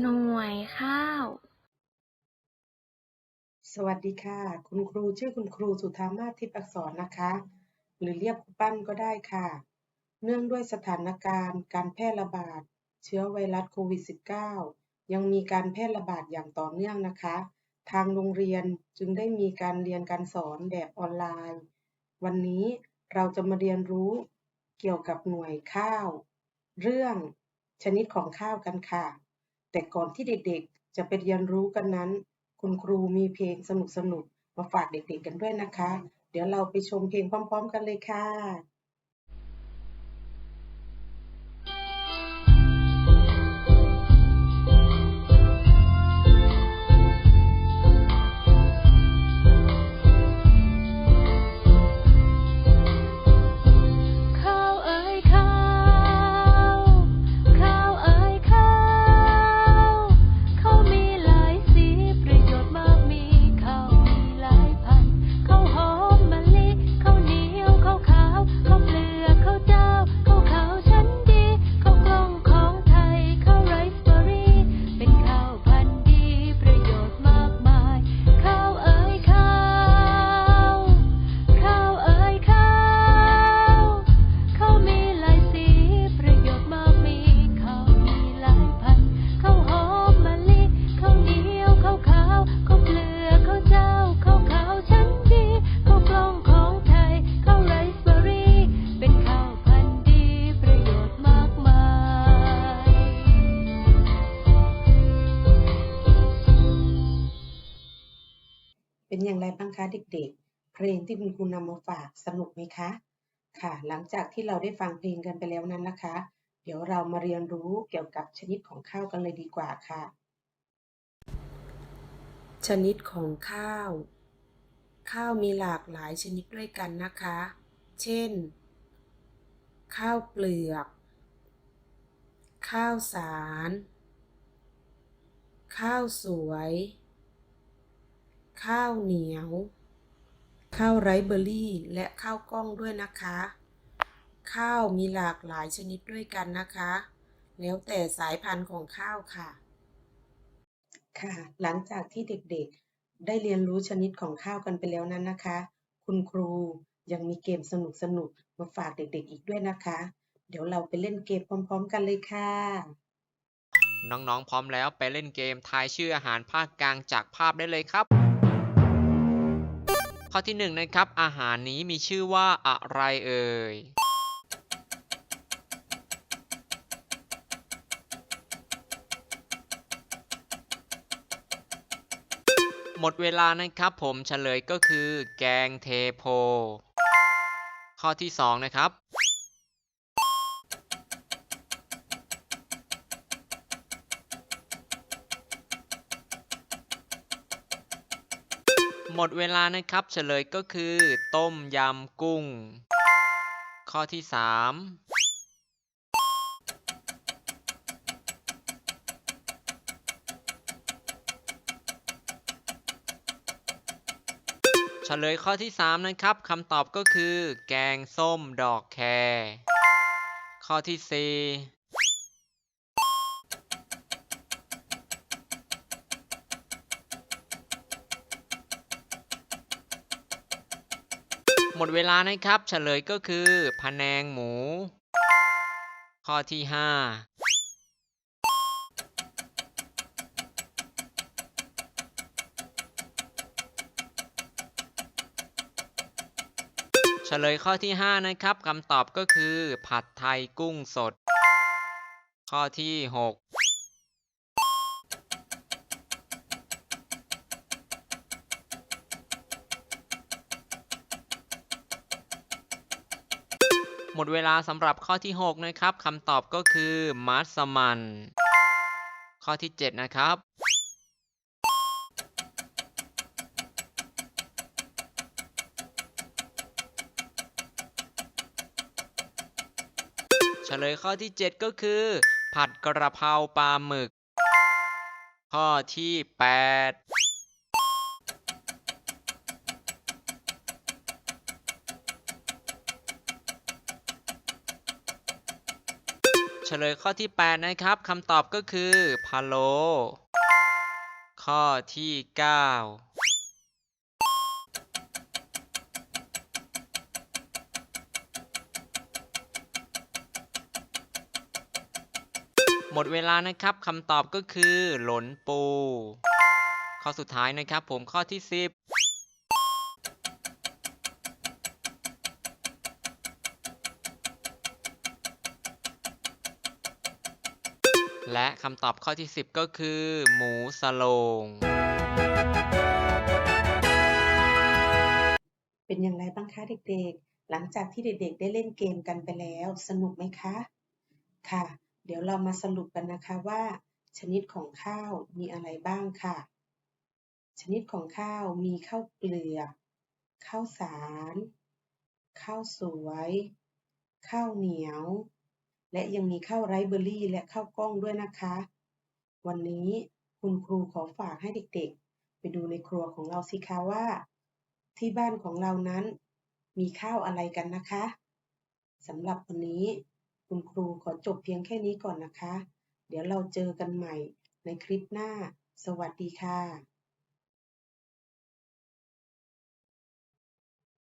หน่วยข้าว สวัสดีค่ะ คุณครูชื่อคุณครูสุธามาทิพย์อักษรนะคะ หรือเรียกครูปั้นก็ได้ค่ะ เนื่องด้วยสถานการณ์ การแพร่ระบาด เชื้อไวรัสโควิด -19 ยังมีการแพร่ระบาดอย่างต่อเนื่องนะคะ ทางโรงเรียนจึงได้มีการเรียนการสอนแบบออนไลน์ วันนี้เราจะมาเรียนรู้เกี่ยวกับหน่วยข้าว เรื่อง ชนิดของข้าวกันค่ะ แต่ก่อนที่เด็กๆ จะไปเรียนรู้กันนั้น คุณครูมีเพลงสนุกๆ มาฝากเด็กๆกันด้วยนะคะ เดี๋ยวเราไปชมเพลงพร้อม ๆ กันเลยค่ะ อย่างไรบ้างคะเด็กๆ เพลงที่คุณครูนำมาฝากสนุกไหมคะ ค่ะ หลังจากที่เราได้ฟังเพลงกันไปแล้วนั้นนะคะ เดี๋ยวเรามาเรียนรู้เกี่ยวกับชนิดของข้าวกันเลยดีกว่าค่ะ ชนิดของข้าว ข้าวมีหลากหลายชนิดด้วยกันนะคะ เช่น ข้าวเปลือก ข้าวสาร ข้าวสวย ข้าวเหนียว ข้าวไรซ์เบอร์รี่ และข้าวกล้องด้วยนะคะ ข้าวมีหลากหลายชนิดด้วยกันนะคะ แล้วแต่สายพันธุ์ของข้าวค่ะ ค่ะ หลังจากที่เด็กๆ ได้เรียนรู้ชนิดของข้าวกันไปแล้วนั้นนะคะ คุณครูยังมีเกมสนุกๆมาฝากเด็กๆ อีกด้วยนะคะ เดี๋ยวเราไปเล่นเกมพร้อม ๆ กันเลยค่ะ น้องๆ พร้อมแล้วไปเล่นเกมทายชื่ออาหารภาคกลางจากภาพได้เลยครับ ข้อที่หนึ่งนะครับ อาหารนี้มีชื่อว่าอะไรเอ่ยหมดเวลานะครับผมเฉลยก็คือ แกงเทโพ ข้อที่สองนะครับ หมดเวลานะครับ เฉลยก็คือ ต้มยำกุ้ง ข้อที่สามเฉลยข้อที่สามนะครับคำตอบก็คือ แกงส้มดอกแครข้อที่ หมดเวลานะครับ เฉลยก็คือพะแนงหมู ข้อที่ห้าเฉลยข้อที่ 5 นะครับคำตอบก็คือ ผัดไทยกุ้งสด ข้อที่ 6 หมดเวลาสำหรับข้อที่ 6 นะครับคำตอบก็คือมัสมันข้อที่ 7 นะครับ เฉลยข้อที่ 7 ก็คือ ผัดกระเพราปลาหมึก ข้อที่ 8 เฉลยข้อที่ 8 นะครับคำตอบก็คือพาโล ข้อที่ 9หมดเวลานะครับคำตอบก็คือ หลนปู ข้อสุดท้ายนะครับผมข้อที่ 10 และคำตอบข้อที่ 10 ก็คือ หมูสโลง เป็นอย่างไรบ้างคะเด็กๆ หลังจากที่เด็กๆ ได้เล่นเกมกันไปแล้ว สนุกไหมคะ ค่ะ เดี๋ยวเรามาสรุปกันนะคะว่า ชนิดของข้าวมีอะไรบ้างค่ะ ชนิดของข้าวมีข้าวเปลือก ข้าวสาร ข้าวสวย ข้าวเหนียว และยังมีข้าวไรเบอร์รี่ และข้าวกล้องด้วยนะคะ วันนี้คุณครูขอฝากให้เด็กๆ ไปดูในครัวของเราสิคะว่า ที่บ้านของเรานั้น มีข้าวอะไรกันนะคะสำหรับวันนี้ คุณครูขอจบเพียงแค่นี้ก่อนนะคะ เดี๋ยวเราเจอกันใหม่ในคลิปหน้า สวัสดีค่ะ